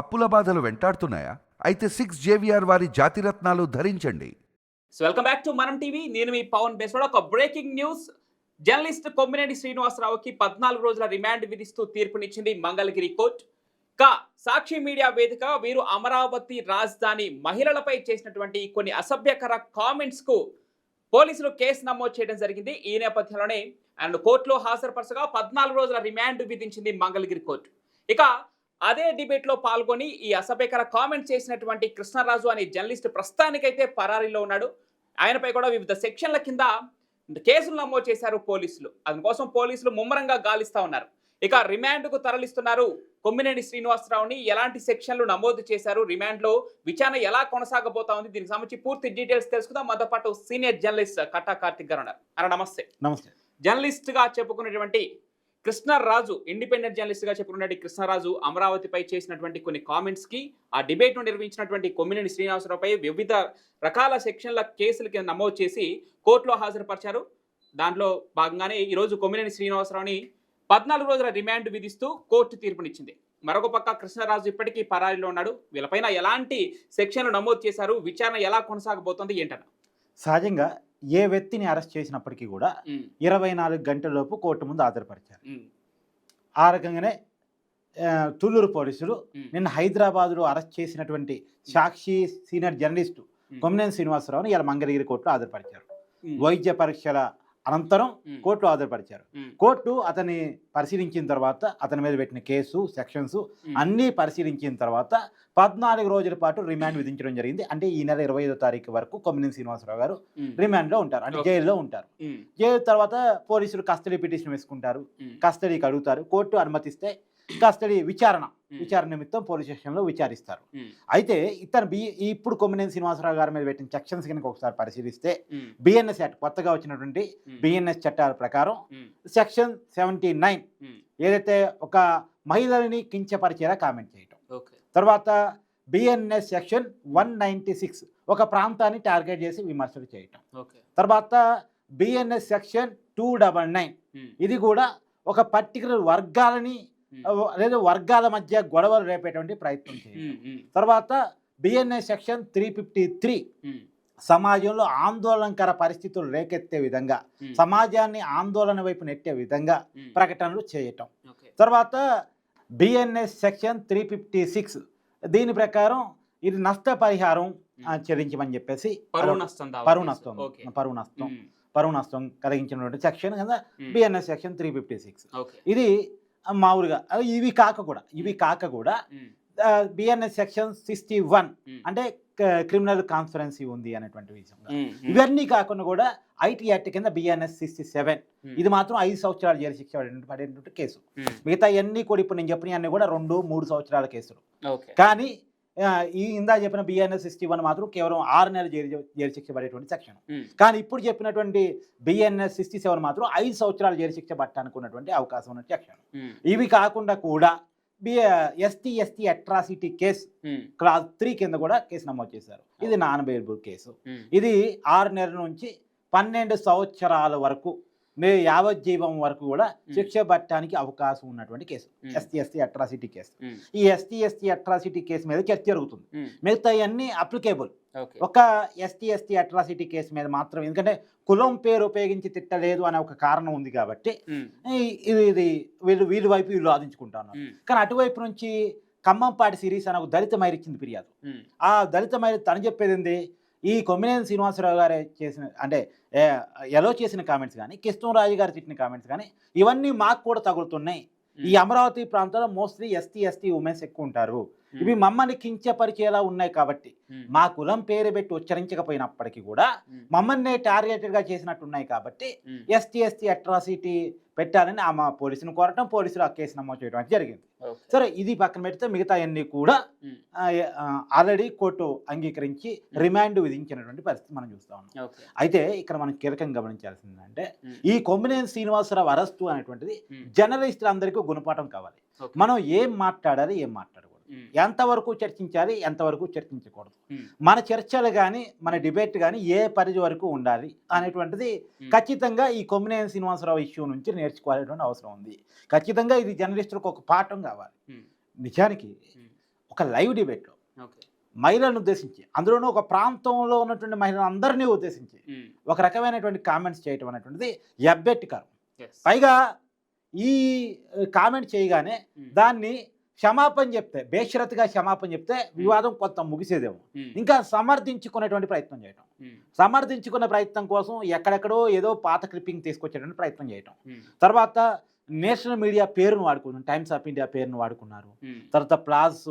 అప్పుల బాధలు వెంటాడుతున్నాయా? అయితే సిక్స్ జేవిఆర్ వారి జాతిరత్నాలు ధరించండి. So welcome back to Manam TV నేను మీ పవన్ బెస్వాడ్. ఒక బ్రేకింగ్ న్యూస్ జర్నలిస్ట్ కొమ్మినేని శ్రీనివాసరావుకి పద్నాలుగు రోజుల రిమాండ్ విధిస్తూ తీర్పునిచ్చింది మంగళగిరి కోర్టు. కా సాక్షి మీడియా వేదిక వీరు అమరావతి రాజధాని మహిళలపై చేసినటువంటి కొన్ని అసభ్యకర కామెంట్స్కు పోలీసులు కేసు నమోదు చేయడం జరిగింది. ఈ నేపథ్యంలోనే ఆయన కోర్టులో హాజరుపరచగా పద్నాలుగు రోజుల రిమాండ్ విధించింది మంగళగిరి కోర్టు. ఇక అదే డిబేట్లో పాల్గొని ఈ అసభ్యకర కామెంట్ చేసినటువంటి కృష్ణరాజు అనే జర్నలిస్ట్ ప్రస్తుతానికైతే పరారీలో ఉన్నాడు. ఆయనపై కూడా వివిధ సెక్షన్ల కింద కేసులు నమోదు చేశారు పోలీసులు. అందుకోసం పోలీసులు ముమ్మరంగా గాలిస్తా ఉన్నారు. ఇక రిమాండ్కు తరలిస్తున్నారు కొమ్మినేని శ్రీనివాసరావుని. ఎలాంటి సెక్షన్లు నమోదు చేశారు? రిమాండ్లో విచారణ ఎలా కొనసాగబోతా ఉంది? దీనికి సంబంధించి పూర్తి డీటెయిల్స్ తెలుసుకుందాం. మనతో పాటు సీనియర్ జర్నలిస్ట్ కట్టా కార్తిక్ గారు ఉన్నారు. అన్న నమస్తే. నమస్తే. జర్నలిస్ట్గా చెప్పుకున్నటువంటి కృష్ణరాజు ఇండిపెండెంట్ జర్నలిస్ట్గా చెప్పుకున్నటువంటి కృష్ణరాజు అమరావతిపై చేసినటువంటి కొన్ని కామెంట్స్కి ఆ డిబేట్ను నిర్వహించినటువంటి కొమ్మినేని శ్రీనివాసరావుపై వివిధ రకాల సెక్షన్ల కేసులు కింద నమోదు చేసి కోర్టులో హాజరుపరిచారు. దాంట్లో భాగంగానే ఈరోజు కొమ్మినేని శ్రీనివాసరావుని పద్నాలుగు రోజుల రిమాండ్ విధిస్తూ కోర్టు తీర్పునిచ్చింది. మరొక పక్క కృష్ణరాజు ఇప్పటికీ పరారీలో ఉన్నాడు. వీళ్ళపైన ఎలాంటి సెక్షన్లు నమోదు చేశారు? విచారణ ఎలా కొనసాగబోతోంది ఏంటన్నా? సహజంగా ఏ వ్యక్తిని అరెస్ట్ చేసినప్పటికీ కూడా ఇరవై నాలుగు గంటలలోపు కోర్టు ముందు హాజరుపరిచారు. ఆ రకంగానే తుళ్ళూరు పోలీసులు నిన్న హైదరాబాద్లో అరెస్ట్ చేసినటువంటి సాక్షి సీనియర్ జర్నలిస్టు కొమ్మినేని శ్రీనివాసరావుని ఇలా మంగళగిరి కోర్టులో హాజరుపరిచారు. వైద్య పరీక్షల అనంతరం కోర్టులో హాజరుపరిచారు. కోర్టు అతన్ని పరిశీలించిన తర్వాత అతని మీద పెట్టిన కేసు సెక్షన్స్ అన్నీ పరిశీలించిన తర్వాత పద్నాలుగు రోజుల పాటు రిమాండ్ విధించడం జరిగింది. అంటే ఈ నెల ఇరవై ఐదో తారీఖు వరకు కొమ్మినేని శ్రీనివాసరావు గారు రిమాండ్లో ఉంటారు. అంటే. జైల్లో ఉంటారు. జైలు తర్వాత పోలీసులు కస్టడీ పిటిషన్ వేసుకుంటారు. కస్టడీకి అడుగుతారు. కోర్టు అనుమతిస్తే కస్టడీ విచారణ విచారణ నిమిత్తం పోలీస్ స్టేషన్లో విచారిస్తారు. అయితే ఇతను బి ఇప్పుడు కొమ్మినేని శ్రీనివాసరావు గారి మీద పెట్టిన సెక్షన్స్ కనుక ఒకసారి పరిశీలిస్తే బిఎన్ఎస్ యాక్ట్ కొత్తగా వచ్చినటువంటి బిఎన్ఎస్ చట్టాల ప్రకారం సెక్షన్ సెవెంటీ నైన్ ఏదైతే ఒక మహిళని కించపరిచేలా కామెంట్ చేయటం. తర్వాత BNS section one ninety six ఒక ప్రాంతాన్ని టార్గెట్ చేసి విమర్శలు చేయటం. తర్వాత BNS section two double nine ఇది కూడా ఒక పర్టికులర్ వర్గాలని లేదా వర్గాల మధ్య గొడవలు రేపేటువంటి ప్రయత్నం చేయటం తర్వాత BNS section three fifty three సమాజంలో ఆందోళనకర పరిస్థితులు రేకెత్తే విధంగా సమాజాన్ని ఆందోళన వైపు నెట్టే విధంగా ప్రకటనలు చేయటం. తర్వాత BNS section three fifty six దీని ప్రకారం ఇది నష్టపరిహారం ఆ, చెల్లించమని చెప్పేసి పరువు నష్టం పరువు. నష్టం పరువు నష్టం పరువు నష్టం కలిగించినటువంటి సెక్షన్ కదా BNS section three fifty six ఇది మామూలుగా. ఇవి కాక కూడా ఇవి కాక కూడా బిఎన్ఎస్ సెక్షన్ సిక్స్టీ వన్ అంటే క్రిమినల్ కాన్స్పరెన్సీ ఉంది అనేటువంటి విషయం. ఇవన్నీ కాకుండా కూడా ఐటీ యాక్ట్ కింద బిఎన్ఎస్ సిక్స్టీ సెవెన్ ఇది మాత్రం ఐదు సంవత్సరాలు జైలు శిక్ష పడేటువంటి- కేసు. మిగతా అన్ని కూడా ఇప్పుడు నేను చెప్పిన అన్ని కూడా రెండు మూడు సంవత్సరాల కేసులు. కానీ ఈ ఇందా చెప్పిన బిఎన్ఎస్ సిక్స్టీ వన్ మాత్రం కేవలం ఆరు నెలలు జైలు జైలు శిక్ష పడేటువంటి సెక్షన్. కానీ ఇప్పుడు చెప్పినటువంటి బిఎన్ఎస్ సిక్స్టీ సెవెన్ మాత్రం ఐదు సంవత్సరాలు జైలు శిక్ష పట్టడానికి ఉన్నటువంటి అవకాశం ఉన్న సెక్షన్. ఇవి కాకుండా కూడా B ST ST atrocity case clause three కింద కూడా కేసు నమోదు చేశారు. ఇది నాన్ బెయిలబుల్ కేసు. ఇది ఆరు నెలల నుంచి పన్నెండు సంవత్సరాల వరకు మే యావజ్జీవం వరకు కూడా శిక్ష పట్టడానికి అవకాశం ఉన్నటువంటి case. ST ST atrocity case ఈ ఎస్టీ ఎస్టీ అట్రాసిటీ కేసు మీద చర్చ జరుగుతుంది. మిగతా అన్ని అప్లికేబుల్ ఒక ఎస్టీ ఎస్టీ అట్రాసిటీ కేసు మీద మాత్రం ఎందుకంటే కులం పేరు ఉపయోగించి తిట్టలేదు అనే ఒక కారణం ఉంది కాబట్టి ఇది ఇది వీళ్ళు వీళ్ళ వైపు వీళ్ళు వాదించుకుంటున్నారు ఉమ్, కానీ అటువైపు నుంచి ఖమ్మంపాటి సిరీస్ అని ఒక దళిత మైర్ ఇచ్చింది ఫిర్యాదు. ఆ దళిత మైర్ తను చెప్పేది ఏంది? ఈ కొమ్మినేని శ్రీనివాసరావు గారే చేసిన అంటే ఎలో చేసిన కామెంట్స్ కానీ కృష్ణరాజు గారు తిట్టిన కామెంట్స్ కానీ ఇవన్నీ మాకు కూడా తగులుతున్నాయి. ఈ అమరావతి ప్రాంతంలో మోస్ట్లీ ఎస్టీ ఎస్టీ ఉమెన్స్ ఎక్కువ ఉంటారు ఇవి మమ్మల్ని కించపరిచేలా ఉన్నాయి కాబట్టి మా కులం పేరు పెట్టి ఉచ్చరించకపోయినప్పటికీ కూడా మమ్మల్ని టార్గెటెడ్గా చేసినట్టున్నాయి కాబట్టి ఎస్టీ ఎస్టీ అట్రాసిటీ పెట్టాలని ఆ మా పోలీసును కోరటం పోలీసులు ఆ కేసు నమోదు చేయడం అనేది జరిగింది. సరే ఇది పక్కన పెడితే మిగతా అన్ని కూడా ఆల్రెడీ కోర్టు అంగీకరించి రిమాండ్ విధించినటువంటి పరిస్థితి మనం చూస్తా ఉన్నాం అయితే ఇక్కడ మనం కీలకంగా గమనించాల్సింది అంటే ఈ కొమ్మినేని శ్రీనివాసరావు అరెస్టు అనేటువంటిది జర్నలిస్టులందరికీ గుణపాఠం కావాలి. మనం ఏం మాట్లాడాలి ఏం ఉమ్, ఎంతవరకు చర్చించాలి ఎంతవరకు చర్చించకూడదు. మన చర్చలు కానీ మన డిబేట్ కానీ ఏ పరిధి వరకు ఉండాలి అనేటువంటిది ఖచ్చితంగా ఈ కొమ్మినేని శ్రీనివాసరావు ఇష్యూ నుంచి నేర్చుకోవాల్సినటువంటి అవసరం ఉంది. ఖచ్చితంగా ఇది జర్నలిస్టులకు ఒక పాఠం కావాలి. నిజానికి ఒక లైవ్ డిబేట్లో మహిళలను ఉద్దేశించి అందులోనూ ఒక ప్రాంతంలో ఉన్నటువంటి మహిళలందరినీ ఉద్దేశించి ఒక రకమైనటువంటి కామెంట్స్ చేయటం అనేటువంటిది ఎబ్బెట్టికరం ఎస్ పైగా ఈ కామెంట్ చేయగానే దాన్ని క్షమాపణ చెప్తే బేషరతుగా క్షమాపణ చెప్తే వివాదం కొంత ముగిసేదేమో. ఇంకా సమర్థించుకునేటువంటి ప్రయత్నం చేయటం. సమర్థించుకునే ప్రయత్నం కోసం ఎక్కడెక్కడో ఏదో పాత క్లిప్పింగ్ తీసుకొచ్చేటువంటి ప్రయత్నం చేయటం. తర్వాత నేషనల్ మీడియా పేరును వాడుకున్నారు టైమ్స్ ఆఫ్ ఇండియా పేరును వాడుకున్నారు తర్వాత ప్లాస్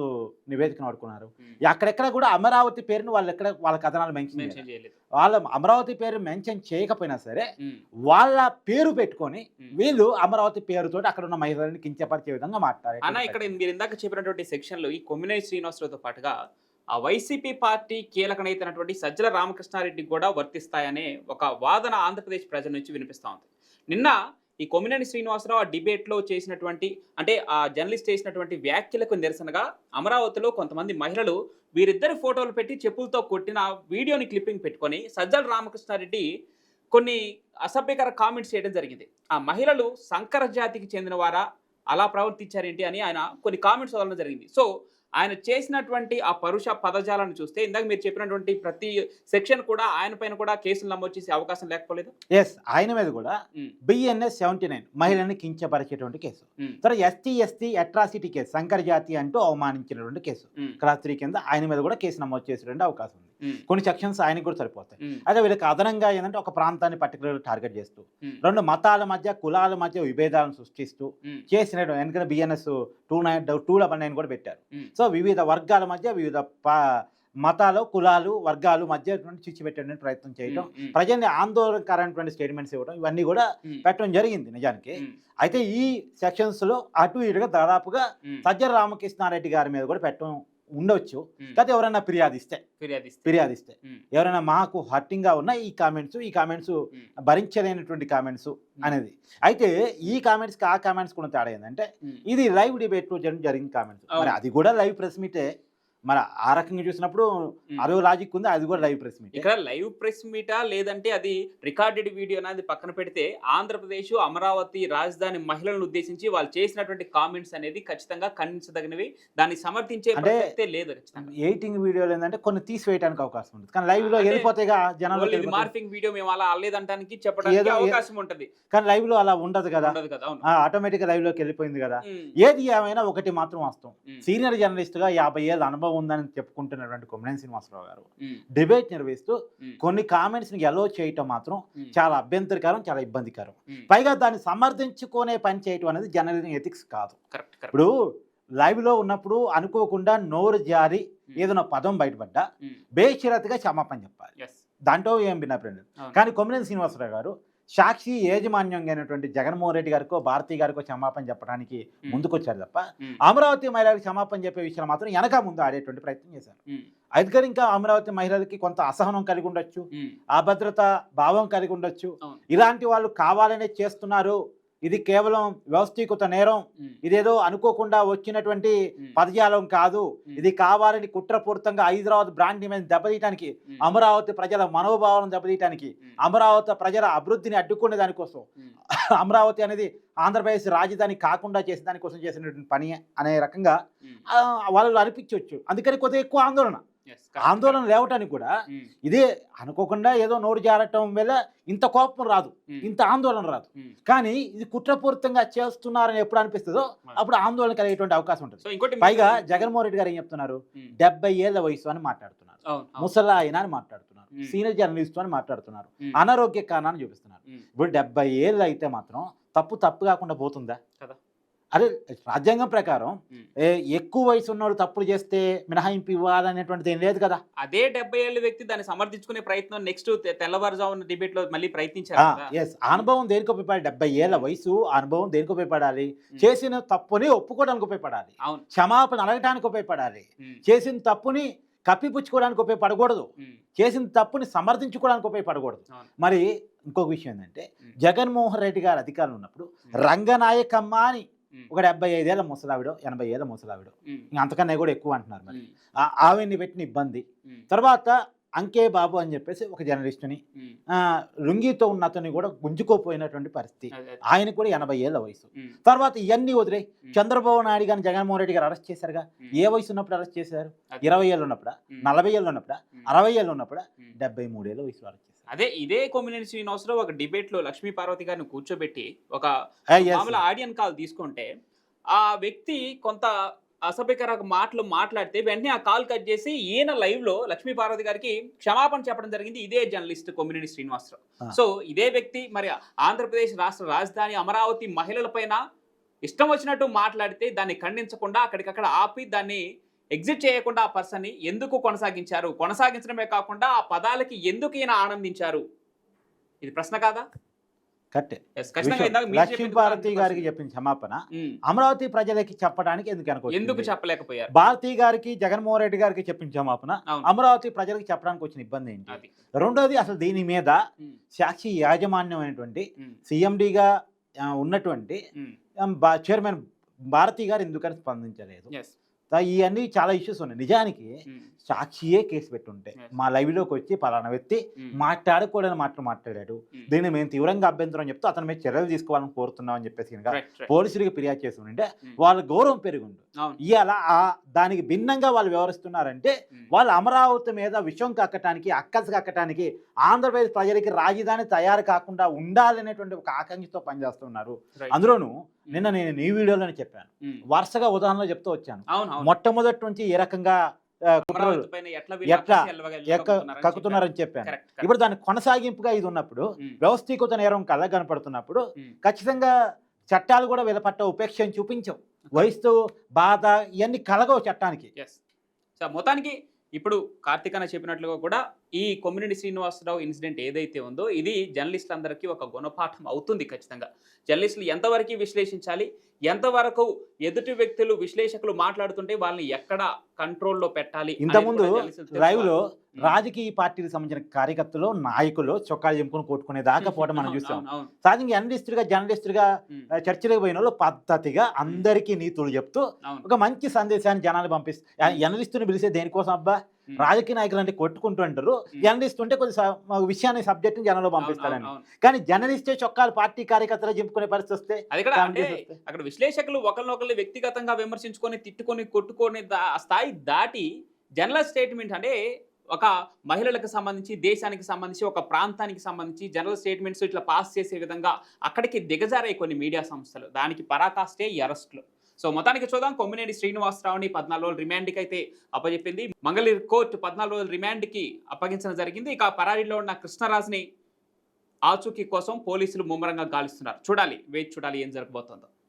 నివేదికను వాడుకున్నారు. అక్కడెక్కడ కూడా అమరావతి పేరును వాళ్ళు ఎక్కడ వాళ్ళ కథనాలు మెన్షన్ వాళ్ళ అమరావతి పేరు మెన్షన్ చేయకపోయినా సరే వాళ్ళ పేరు పెట్టుకొని వీళ్ళు అమరావతి పేరుతో అక్కడ ఉన్న మహిళల్ని కించపరిచే విధంగా మాట్లాడారు అన్న ఇక్కడ మీరు ఇందాక చెప్పినటువంటి సెక్షన్లో ఈ కొమ్మినేని శ్రీనివాసరావుతో పాటుగా ఆ వైసీపీ పార్టీ కీలక నేత అయినటువంటి సజ్జల రామకృష్ణారెడ్డికి కూడా వర్తిస్తాయనే ఒక వాదన ఆంధ్రప్రదేశ్ ప్రజల నుంచి వినిపిస్తా ఉంది. నిన్న ఈ కొమ్మినేని శ్రీనివాసరావు ఆ డిబేట్లో చేసినటువంటి అంటే ఆ జర్నలిస్ట్ చేసినటువంటి వ్యాఖ్యలకు నిరసనగా అమరావతిలో కొంతమంది మహిళలు వీరిద్దరి ఫోటోలు పెట్టి చెప్పులతో కొట్టిన వీడియోని క్లిప్పింగ్ పెట్టుకొని సజ్జల రామకృష్ణారెడ్డి కొన్ని అసభ్యకర కామెంట్స్ చేయడం జరిగింది. ఆ మహిళలు సంకర జాతికి చెందిన వారా అలా ప్రవర్తించారేంటి అని ఆయన కొన్ని కామెంట్స్ వదలడం జరిగింది. సో ఆయన చేసినటువంటి ఆ పరుష పదజాలను చూస్తే ఇందాక మీరు చెప్పినటువంటి ప్రతి సెక్షన్ కూడా ఆయన పైన కూడా కేసులు నమోదు చేసే అవకాశం లేకపోలేదు? ఎస్ ఆయన మీద కూడా బిఎన్ఎస్ సెవెంటీ నైన్ మహిళల్ని కించపరిచేటువంటి కేసు. తర్వాత ఎస్టీ ఎస్టీ అట్రాసిటీ కేసు సంకర జాతి అంటూ అవమానించినటువంటి కేసు. క్లాస్ త్రీ కింద ఆయన మీద కూడా కేసు నమోదు చేసేటువంటి అవకాశం ఉంది. కొన్ని సెక్షన్స్ ఆయనకు కూడా సరిపోతాయి. అదే వీళ్ళకి అదనంగా ఏంటంటే ఒక ప్రాంతాన్ని పర్టికులర్ టార్గెట్ చేస్తూ రెండు మతాల మధ్య కులాల మధ్య విభేదాలను సృష్టిస్తూ చేసిన ఎందుకంటే BNS two nine two double nine కూడా పెట్టారు. సో వివిధ వర్గాల మధ్య వివిధ మతాలు కులాలు వర్గాలు మధ్య చిచ్చు పెట్టడానికి ప్రయత్నం చేయడం ప్రజల్ని ఆందోళనకరమైనటువంటి స్టేట్మెంట్స్ ఇవ్వడం ఇవన్నీ కూడా పెట్టడం జరిగింది నిజానికి. అయితే ఈ సెక్షన్స్లో అటు ఇటుగా దాదాపుగా ఉమ్, సజ్జల రామకృష్ణారెడ్డి గారి మీద కూడా పెట్టడం ఉండొచ్చు. కాకపోతే ఎవరైనా ఫిర్యాదిస్తే. ఫిర్యాదిస్తే. ఫిర్యాదిస్తే. ఉమ్, ఎవరైనా మాకు హర్టింగ్గా ఉన్న ఈ కామెంట్స్ ఈ కామెంట్స్ భరించలేనటువంటి కామెంట్స్ అనేది. అయితే ఈ కామెంట్స్కి ఆ కామెంట్స్ కూడా తేడా ఏంటంటే ఇది లైవ్ డిబేట్లో జరి- జరిగిన కామెంట్స్. మరి. అది కూడా లైవ్ ప్రెస్ మీటే. మరి ఆ రకంగా చూసినప్పుడు. అదో లాజిక్ ఉంది అది కూడా లైవ్ ప్రెస్ మీట్ ఇక్కడ లైవ్ ప్రెస్ మీటా లేదంటే అది రికార్డెడ్ వీడియో అనేది పక్కన పెడితే ఆంధ్రప్రదేశ్ అమరావతి రాజధాని మహిళలను ఉద్దేశించి వాళ్ళు చేసినటువంటి కామెంట్స్ అనేది ఖచ్చితంగా ఖండించదగినవి. దాన్ని సమర్థించే అంటే ప్రసక్తే లేదు ఎయిటింగ్ వీడియోలు ఏంటంటే కొన్ని తీసివేయడానికి అవకాశం ఉంది కానీ లైవ్లో అంటే వెళ్ళిపోతేగా జనాలు మార్ఫింగ్ వీడియో మేము అలా అల్లేదంటానికి చెప్పడానికి అవకాశం ఉంటది. కానీ లైవ్లో అలా ఉండదు కదా. ఆటోమేటిక్ లైవ్లోకి వెళ్ళిపోయింది కదా. ఏది ఏమైనా ఒకటి మాత్రం వాస్తవం. ఉమ్, సీనియర్ జర్నలిస్ట్గా యాభై ఏళ్ళ అనుభవం ఉందని చెప్పుకుంటున్నటువంటి కొమ్మనేని శ్రీనివాసరావు గారు. డిబేట్ నిర్వహిస్తూ కొన్ని కామెంట్స్ని ఎలో చేయటం మాత్రం చాలా అభ్యంతరకరం చాలా ఇబ్బందికరం. పైగా దాన్ని సమర్థించుకునే పని చేయటం అనేది జర్నలిజం ఎథిక్స్ కాదు. ఇప్పుడు లైవ్లో ఉన్నప్పుడు అనుకోకుండా నోరు జారి ఏదైనా పదం బయటపడ్డా బేషరతుగా క్షమాపణ చెప్పాలి. దాంట్లో ఏం అవును. కానీ కొమ్మనేని శ్రీనివాసరావు గారు సాక్షి యాజమాన్యంగా అయినటువంటి జగన్మోహన్ రెడ్డి గారికో భారతీ గారికో క్షమాపణ చెప్పడానికి ముందుకొచ్చారు తప్ప అమరావతి మహిళలకు క్షమాపణ చెప్పే విషయంలో మాత్రం వెనక ముందు ఆడేటువంటి ప్రయత్నం చేశారు. అందుకని ఇంకా అమరావతి మహిళలకి కొంత అసహనం కలిగి ఉండొచ్చు అభద్రత భావం కలిగి ఉండొచ్చు. ఇలాంటి వాళ్ళు కావాలనే చేస్తున్నారు. ఇది కేవలం వ్యవస్థీకృత నేరం. ఇదేదో అనుకోకుండా వచ్చినటువంటి పదజాలం కాదు. ఇది కావాలని కుట్రపూరితంగా హైదరాబాద్ బ్రాండ్ ఇమేజ్ దెబ్బతీయటానికి అమరావతి ప్రజల మనోభావాలను దెబ్బతీయటానికి అమరావతి ప్రజల అభివృద్ధిని అడ్డుకునే దానికోసం. అమరావతి అనేది ఆంధ్రప్రదేశ్ రాజధాని కాకుండా చేసే దానికోసం చేసినటువంటి పని అనే రకంగా వాళ్ళు అనిపించవచ్చు. అందుకని కొద్దిగా ఎక్కువ ఆందోళన. ఆందోళన లేవటానికి కూడా ఉమ్, ఇదే అనుకోకుండా ఏదో నోరు జారటం వల్ల ఇంత కోపం రాదు. ఉమ్, ఇంత ఆందోళన రాదు. ఉమ్. కానీ ఇది కుట్రపూరితంగా చేస్తున్నారని ఎప్పుడు అనిపిస్తుందో అప్పుడు ఆందోళన కలిగేటువంటి అవకాశం ఉంటుంది. పైగా జగన్మోహన్ రెడ్డి గారు ఏం చెప్తున్నారు? డెబ్బై ఏళ్ళ వయసు అని మాట్లాడుతున్నారు. ముసలాయన అని మాట్లాడుతున్నారు. సీనియర్ జర్నలిస్ట్ అని మాట్లాడుతున్నారు. అనారోగ్య కారణాన్ని చూపిస్తున్నారు. ఇప్పుడు డెబ్బై ఏళ్ళు అయితే మాత్రం తప్పు తప్పు కాకుండా పోతుందా? కదా. అదే రాజ్యాంగం ప్రకారం ఎక్కువ వయసు ఉన్నవాడు తప్పులు చేస్తే మినహాయింపు ఇవ్వాలనేటువంటిది ఏం లేదు కదా. అదే డెబ్బై ఏళ్ళ వ్యక్తి దాన్ని సమర్థించుకునే ప్రయత్నం నెక్స్ట్ తెల్లవారుజామున డిబేట్లో మళ్ళీ ప్రయత్నించారు. ఎస్ అనుభవం దేనికి ఉపయోగపడాలి? డెబ్బై ఏళ్ళ వయసు అనుభవం దేనికి ఉపయోగపడాలి. చేసిన తప్పుని ఒప్పుకోవడానికి ఉపయోగపడాలి. క్షమాపణ అడగడానికి ఉపయోగపడాలి. చేసిన తప్పుని కప్పిపుచ్చుకోవడానికి ఉపయోగపడకూడదు. చేసిన తప్పుని సమర్థించుకోవడానికి ఉపయోగపడకూడదు. మరి ఇంకొక విషయం ఏంటంటే. జగన్మోహన్ రెడ్డి గారు అధికారంలో ఉన్నప్పుడు. రంగనాయకమ్మ అని ఒక డెబ్బై ఐదేళ్ళ ముసలావిడో ఎనభై ఏళ్ళ ముసలావిడో ఇంక అంతకన్నా కూడా ఎక్కువ అంటున్నారు మరి. ఆవిడ్ని పెట్టిన ఇబ్బంది. తర్వాత అంకే బాబు అని చెప్పేసి ఒక జర్నలిస్టుని లుంగితో ఉన్న అతన్ని కూడా గుంజుకోపోయినటువంటి పరిస్థితి. ఆయన కూడా ఎనభై ఏళ్ళ వయసు. తర్వాత ఇవన్నీ వదిలే చంద్రబాబు నాయుడు గారిని జగన్మోహన్ రెడ్డి గారు అరెస్ట్ చేశారుగా. ఏ వయసు ఉన్నప్పుడు అరెస్ట్ చేశారు. ఇరవై ఏళ్ళు ఉన్నప్పుడా? నలభై ఏళ్ళు ఉన్నప్పుడా? అరవై ఏళ్ళు ఉన్నప్పుడా. డెబ్బై మూడేళ్ళ వయసులో అరెస్ట్ చేశారు. అదే ఇదే కొమ్మినేని శ్రీనివాసరావు ఒక డిబేట్లో లక్ష్మీ పార్వతి గారిని కూర్చోబెట్టి ఒక. మామూలు ఆడియన్ కాల్ తీసుకుంటే ఆ వ్యక్తి కొంత అసభ్యకర మాటలు మాట్లాడితే వెంటనే ఆ కాల్ కట్ చేసి ఈయన లైవ్లో లక్ష్మీ పార్వతి గారికి క్షమాపణ చెప్పడం జరిగింది. ఇదే జర్నలిస్ట్ కొమ్మినేని శ్రీనివాసరావు. సో ఇదే వ్యక్తి మరి ఆంధ్రప్రదేశ్ రాష్ట్ర రాజధాని అమరావతి మహిళల పైన ఇష్టం వచ్చినట్టు మాట్లాడితే దాన్ని ఖండించకుండా అక్కడికక్కడ ఆపి దాన్ని ఎగ్జిట్ చేయకుండా ఆ పర్సన్ని ఎందుకు కొనసాగించారు? కొనసాగించడమే కాకుండా ఆ పదాలకి ఎందుకు ఈయన ఆనందించారు? ఇది ప్రశ్న కాదా? లక్ష్మీ భారతి గారికి చెప్పిన క్షమాపణ. అమరావతి ప్రజలకి చెప్పడానికి ఎందుకు ఎందుకు చెప్పలేకపోయారు? భారతి గారికి జగన్మోహన్ రెడ్డి గారికి చెప్పిన క్షమాపణ. అమరావతి ప్రజలకు చెప్పడానికి వచ్చిన ఇబ్బంది ఏంటి? రెండోది అసలు దీని మీద సాక్షి యాజమాన్యమైనటువంటి ఉమ్, సీఎండిగా ఉన్నటువంటి చైర్మన్ భారతి గారు ఎందుకని స్పందించలేదు? ఇవన్నీ చాలా ఇష్యూస్ ఉన్నాయి. నిజానికి సాక్షియే కేసు పెట్టుంటే. మా లైవ్లోకి వచ్చి పలానా వ్యక్తి మాట్లాడకూడని మాటలు మాట్లాడాడు. దీన్ని మేము తీవ్రంగా అభ్యంతరం చెప్తూ అతని మీద చర్యలు తీసుకోవాలని కోరుతున్నాం అని చెప్పేసి కనుక. పోలీసులకి ఫిర్యాదు చేసి ఉంటే వాళ్ళ గౌరవం పెరుగుండు. ఇవాళ ఆ దానికి భిన్నంగా వాళ్ళు వ్యవహరిస్తున్నారంటే వాళ్ళు అమరావతి మీద విషం కక్కటానికి అక్కసు కక్కటానికి ఆంధ్రప్రదేశ్ ప్రజలకి రాజధాని తయారు కాకుండా ఉండాలనేటువంటి ఒక ఆకాంక్షతో పనిచేస్తున్నారు. అందులోనూ నిన్న నేను నీ వీడియోలోనే చెప్పాను. వరుసగా ఉదాహరణలు చెప్తూ వచ్చాను. మొట్టమొదటి నుంచి ఏ రకంగా ఎట్లా కక్కుతున్నారని చెప్పాను. ఇప్పుడు దాని కొనసాగింపుగా ఇది ఉన్నప్పుడు వ్యవస్థీకృత నేరం కళ్ళ కనపడుతున్నప్పుడు ఖచ్చితంగా చట్టాలు కూడా వీళ్ళ పట్ల ఉపేక్షను చూపించవు. వయసు బాధ ఇవన్నీ కలగవు చట్టానికి. మొత్తానికి ఇప్పుడు కార్తీక్ అన్న చెప్పినట్లుగా కూడా ఈ కొమ్మినేని శ్రీనివాసరావు ఇన్సిడెంట్ ఏదైతే ఉందో ఇది జర్నలిస్టులందరికీ ఒక గుణపాఠం అవుతుంది ఖచ్చితంగా. జర్నలిస్టులు ఎంతవరకు విశ్లేషించాలి? ఎంతవరకు ఎదుటి వ్యక్తులు విశ్లేషకులు మాట్లాడుతుంటే వాళ్ళని ఎక్కడ కంట్రోల్లో పెట్టాలి ఇంతకుముందు కూడా జర్నలిస్టులు లైవ్లో తెలుసుకోవాలి. రాజకీయ పార్టీకి సంబంధించిన కార్యకర్తలు నాయకులు చొక్కాలు చెంపుకొని కొట్టుకునే దాకా పోవడం మనం చూస్తాం. సహజంగా ఉమ్, ఆ, చర్చలకు పోయిన వాళ్ళు పద్ధతిగా అందరికీ నీతులు చెప్తూ. ఒక మంచి సందేశాన్ని జనాలు పంపిస్తారు జర్నలిస్టుని పిలిచే దేనికోసం అబ్బా? రాజకీయ నాయకులు అంటే కొట్టుకుంటూ అంటారు. జర్నలిస్ట్ ఉంటే కొద్ది విషయాన్ని సబ్జెక్ట్ జనంలో పంపిస్తారని. కానీ జర్నలిస్టే చొక్కాలు పార్టీ కార్యకర్తలు చింపుకునే పరిస్థితి వస్తే అక్కడ విశ్లేషకులు ఒకరినొకరు వ్యక్తిగతంగా విమర్శించుకొని తిట్టుకొని కొట్టుకొని స్థాయి దాటి జనరల్ స్టేట్మెంట్ అంటే ఒక మహిళలకు సంబంధించి దేశానికి సంబంధించి ఒక ప్రాంతానికి సంబంధించి జనరల్ స్టేట్మెంట్స్ ఇట్లా పాస్ చేసే విధంగా అక్కడికి దిగజారాయి కొన్ని మీడియా సంస్థలు. దానికి పరాకాష్టే ఈ అరెస్టులు సో మొత్తానికి చూద్దాం. కొమ్మినేని శ్రీనివాసరావుని పద్నాలుగు రోజులు రిమాండ్కి అయితే అప్పచెప్పింది మంగళీర్ కోర్టు పద్నాలుగు రోజులు రిమాండ్కి అప్పగించడం జరిగింది. ఇక పరారీలో ఉన్న కృష్ణరాజుని ఆచూకీ కోసం పోలీసులు ముమ్మరంగా గాలిస్తున్నారు. చూడాలి వేచి చూడాలి ఏం జరగబోతుందో.